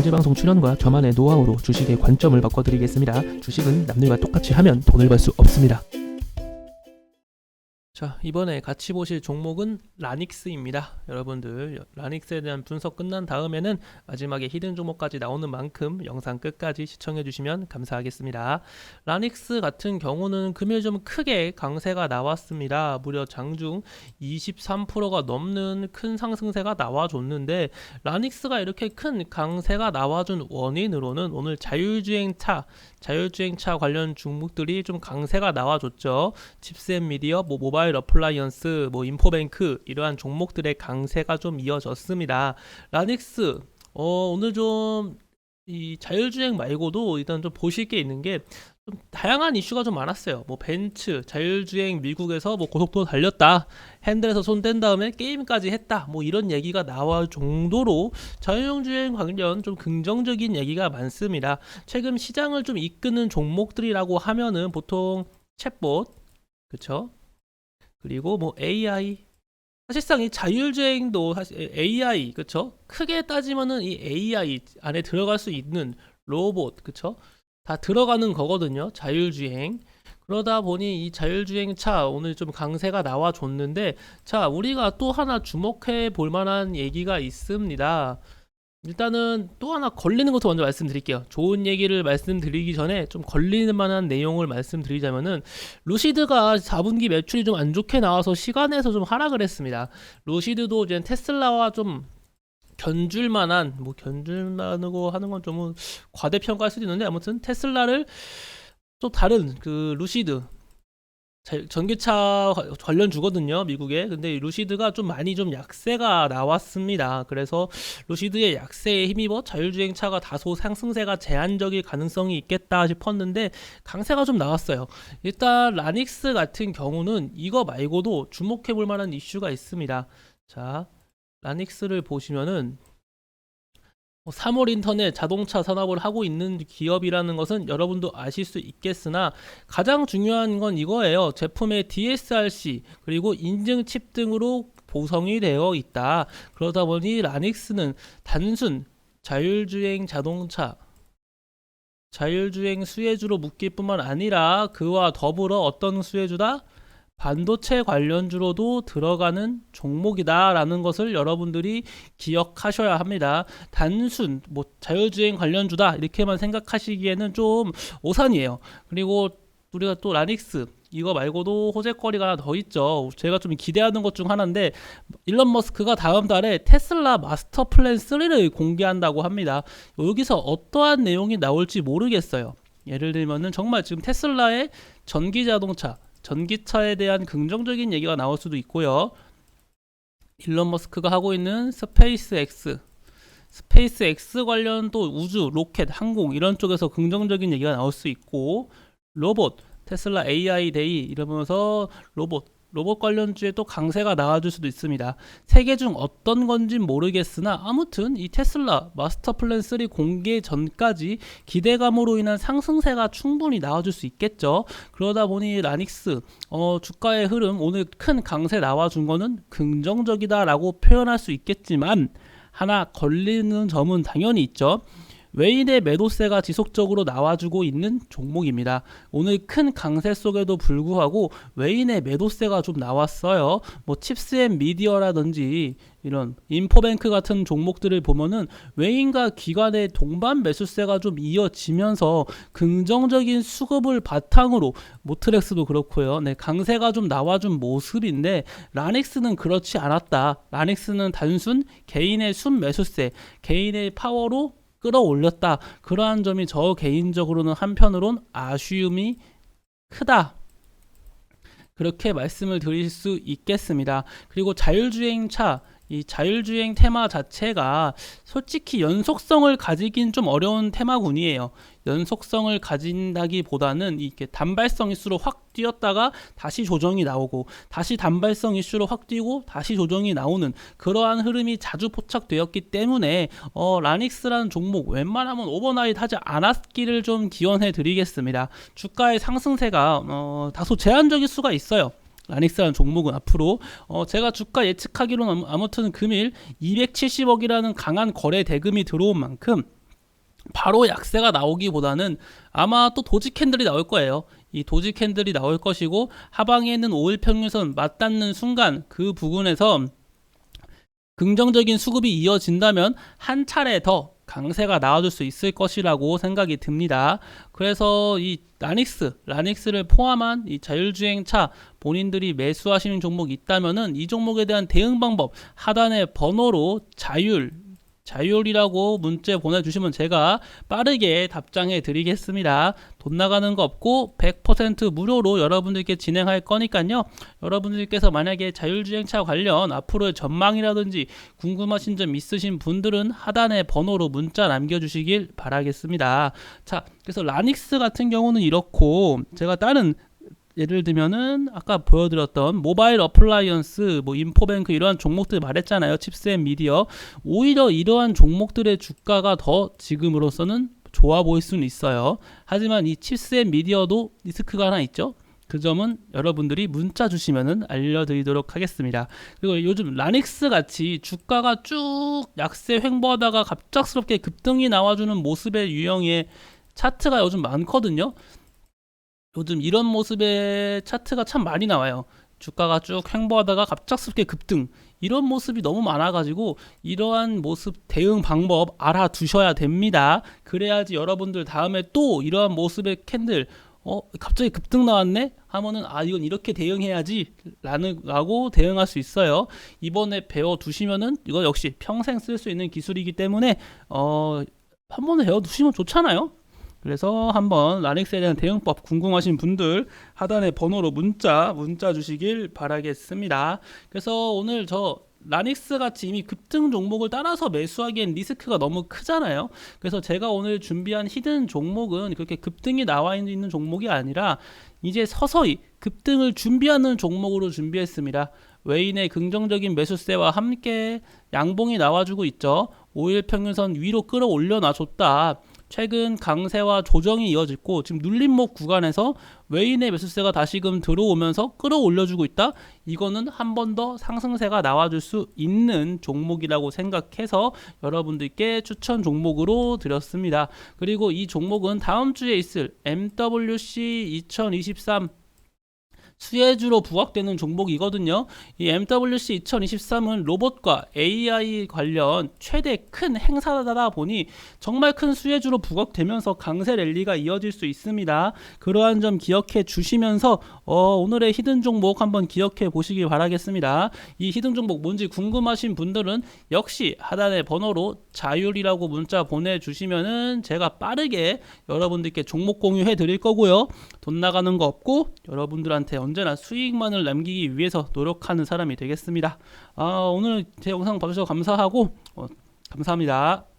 경제방송 출연과 저만의 노하우로 주식의 관점을 바꿔드리겠습니다. 주식은 남들과 똑같이 하면 돈을 벌 수 없습니다. 자 이번에 같이 보실 종목은 라닉스입니다. 여러분들 라닉스에 대한 분석 끝난 다음에는 마지막에 히든 종목까지 나오는 만큼 영상 끝까지 시청해 주시면 감사하겠습니다. 라닉스 같은 경우는 금일 좀 크게 강세가 나왔습니다. 무려 장중 23%가 넘는 큰 상승세가 나와줬는데 라닉스가 이렇게 큰 강세가 나와준 원인으로는 오늘 자율주행차 자율주행차 관련 종목들이 좀 강세가 나와줬죠. 칩셋 미디어, 뭐 모바일 어플라이언스, 뭐 인포뱅크 이러한 종목들의 강세가 좀 이어졌습니다. 라닉스 어, 오늘 좀 이 자율주행 말고도 일단 좀 보실 게 있는 게 좀 다양한 이슈가 좀 많았어요. 뭐 벤츠 자율주행 미국에서 뭐 고속도로 달렸다. 핸들에서 손 뗀 다음에 게임까지 했다. 뭐 이런 얘기가 나올 정도로 자율주행 관련 좀 긍정적인 얘기가 많습니다. 최근 시장을 좀 이끄는 종목들이라고 하면은 보통 챗봇 그쵸? 그리고 뭐 AI 사실상 이 자율주행도 사실 AI 그쵸? 크게 따지면은 이 AI 안에 들어갈 수 있는 로봇 그쵸? 다 들어가는 거거든요. 자율주행. 그러다 보니 이 자율주행 차 오늘 좀 강세가 나와 줬는데 자 우리가 또 하나 주목해 볼 만한 얘기가 있습니다. 일단은 또 하나 걸리는 것도 먼저 말씀드릴게요. 좋은 얘기를 말씀드리기 전에 좀 걸리는 만한 내용을 말씀드리자면은 루시드가 4분기 매출이 좀 안 좋게 나와서 시간에서 좀 하락을 했습니다. 루시드도 이제 테슬라와 좀 견줄 만한 뭐 견줄만하고 하는 건 좀 과대평가할 수도 있는데 아무튼 테슬라를 또 다른 그 루시드 자- 전기차 관- 관련 주거든요 미국에. 근데 이 루시드가 좀 많이 좀 약세가 나왔습니다. 그래서 루시드의 약세에 힘입어 자율주행차가 다소 상승세가 제한적일 가능성이 있겠다 싶었는데 강세가 좀 나왔어요. 일단 라닉스 같은 경우는 이거 말고도 주목해 볼 만한 이슈가 있습니다. 자 라닉스를 보시면은 3월 인터넷 자동차 산업을 하고 있는 기업이라는 것은 여러분도 아실 수 있겠으나 가장 중요한 건 이거예요. 제품의 DSRC 그리고 인증 칩 등으로 보성이 되어 있다. 그러다 보니 라닉스는 단순 자율주행 자동차 자율주행 수혜주로 묶일 뿐만 아니라 그와 더불어 어떤 수혜주다? 반도체 관련주로도 들어가는 종목이다라는 것을 여러분들이 기억하셔야 합니다. 단순 뭐 자율주행 관련주다 이렇게만 생각하시기에는 좀 오산이에요. 그리고 우리가 또 라닉스 이거 말고도 호재거리가 하나 더 있죠. 제가 좀 기대하는 것 중 하나인데 일론 머스크가 다음 달에 테슬라 마스터 플랜 3를 공개한다고 합니다. 여기서 어떠한 내용이 나올지 모르겠어요. 예를 들면은 정말 지금 테슬라의 전기 자동차 전기차에 대한 긍정적인 얘기가 나올 수도 있고요. 일론 머스크가 하고 있는 스페이스 X, 스페이스 X 관련 또 우주, 로켓, 항공 이런 쪽에서 긍정적인 얘기가 나올 수 있고 로봇, 테슬라 AI 데이 이러면서 로봇, 로봇 관련주에 또 강세가 나와줄 수도 있습니다. 세 개 중 어떤 건진 모르겠으나 아무튼 이 테슬라 마스터 플랜 3 공개 전까지 기대감으로 인한 상승세가 충분히 나와줄 수 있겠죠. 그러다 보니 라닉스 어, 주가의 흐름 오늘 큰 강세 나와준 거는 긍정적이다라고 표현할 수 있겠지만 하나 걸리는 점은 당연히 있죠. 외인의 매도세가 지속적으로 나와주고 있는 종목입니다. 오늘 큰 강세 속에도 불구하고 외인의 매도세가 좀 나왔어요. 뭐 칩스앤 미디어라든지 이런 인포뱅크 같은 종목들을 보면은 외인과 기관의 동반 매수세가 좀 이어지면서 긍정적인 수급을 바탕으로 모트렉스도 그렇고요. 네, 강세가 좀 나와준 모습인데 라닉스는 그렇지 않았다. 라닉스는 단순 개인의 순 매수세, 개인의 파워로 끌어올렸다. 그러한 점이 저 개인적으로는 한편으론 아쉬움이 크다. 그렇게 말씀을 드릴 수 있겠습니다. 그리고 자율주행차 이 자율주행 테마 자체가 솔직히 연속성을 가지긴 좀 어려운 테마군이에요. 연속성을 가진다기보다는 이렇게 단발성 이슈로 확 뛰었다가 다시 조정이 나오고 다시 단발성 이슈로 확 뛰고 다시 조정이 나오는 그러한 흐름이 자주 포착되었기 때문에 어, 라닉스라는 종목 웬만하면 오버나잇 하지 않았기를 좀 기원해 드리겠습니다. 주가의 상승세가 어, 다소 제한적일 수가 있어요. 라닉스라는 종목은 앞으로 어, 제가 주가 예측하기로는 아무- 아무튼 금일 270억이라는 강한 거래 대금이 들어온 만큼 바로 약세가 나오기보다는 아마 또 도지 캔들이 나올 거예요. 이 도지 캔들이 나올 것이고 하방에 있는 5일 평균선 맞닿는 순간 그 부분에서 긍정적인 수급이 이어진다면 한 차례 더 강세가 나와줄 수 있을 것이라고 생각이 듭니다. 그래서 이 라닉스, 라닉스를 포함한 이 자율주행차 본인들이 매수하시는 종목이 있다면은 이 종목에 대한 대응 방법 하단의 번호로 자율 자율이라고 문자 보내주시면 제가 빠르게 답장해 드리겠습니다. 돈 나가는 거 없고 100% 무료로 여러분들께 진행할 거니까요. 여러분들께서 만약에 자율주행차 관련 앞으로의 전망이라든지 궁금하신 점 있으신 분들은 하단의 번호로 문자 남겨주시길 바라겠습니다. 자, 그래서 라닉스 같은 경우는 이렇고 제가 다른 예를 들면은 아까 보여드렸던 모바일 어플라이언스, 뭐 인포뱅크 이러한 종목들 말했잖아요. 칩셋 미디어. 오히려 이러한 종목들의 주가가 더 지금으로서는 좋아 보일 수는 있어요. 하지만 이 칩셋 미디어도 리스크가 하나 있죠. 그 점은 여러분들이 문자 주시면은 알려드리도록 하겠습니다. 그리고 요즘 라닉스 같이 주가가 쭉 약세 횡보하다가 갑작스럽게 급등이 나와주는 모습의 유형의 차트가 요즘 많거든요. 요즘 이런 모습의 차트가 참 많이 나와요. 주가가 쭉 횡보하다가 갑작스럽게 급등 이런 모습이 너무 많아가지고 이러한 모습 대응 방법 알아두셔야 됩니다. 그래야지 여러분들 다음에 또 이러한 모습의 캔들 어 갑자기 급등 나왔네 하면은 아 이건 이렇게 대응해야지 라는 라고 대응할 수 있어요 이번에 배워 두시면은 이거 역시 평생 쓸 수 있는 기술이기 때문에 어한 번에 배워 두시면 좋잖아요 그래서 한번 라닉스에 대한 대응법 궁금하신 분들 하단에 번호로 문자 문자 주시길 바라겠습니다. 그래서 오늘 저 라닉스 같이 이미 급등 종목을 따라서 매수하기엔 리스크가 너무 크잖아요. 그래서 제가 오늘 준비한 히든 종목은 그렇게 급등이 나와 있는 종목이 아니라 이제 서서히 급등을 준비하는 종목으로 준비했습니다. 외인의 긍정적인 매수세와 함께 양봉이 나와주고 있죠. 5일 평균선 위로 끌어올려 놔줬다. 최근 강세와 조정이 이어졌고 지금 눌림목 구간에서 외인의 매수세가 다시금 들어오면서 끌어올려주고 있다. 이거는 한 번 더 상승세가 나와줄 수 있는 종목이라고 생각해서 여러분들께 추천 종목으로 드렸습니다. 그리고 이 종목은 다음 주에 있을 MWC 2023 수혜주로 부각되는 종목이거든요. 이 MWC 2023은 로봇과 AI 관련 최대 큰 행사다 보니 정말 큰 수혜주로 부각되면서 강세 랠리가 이어질 수 있습니다. 그러한 점 기억해 주시면서 어, 오늘의 히든 종목 한번 기억해 보시길 바라겠습니다. 이 히든 종목 뭔지 궁금하신 분들은 역시 하단의 번호로 자율이라고 문자 보내주시면은 제가 빠르게 여러분들께 종목 공유해 드릴 거고요. 돈 나가는 거 없고 여러분들한테 언제나 수익만을 남기기 위해서 노력하는 사람이 되겠습니다. 아, 오늘 제 영상 봐주셔서 감사하고 어, 감사합니다.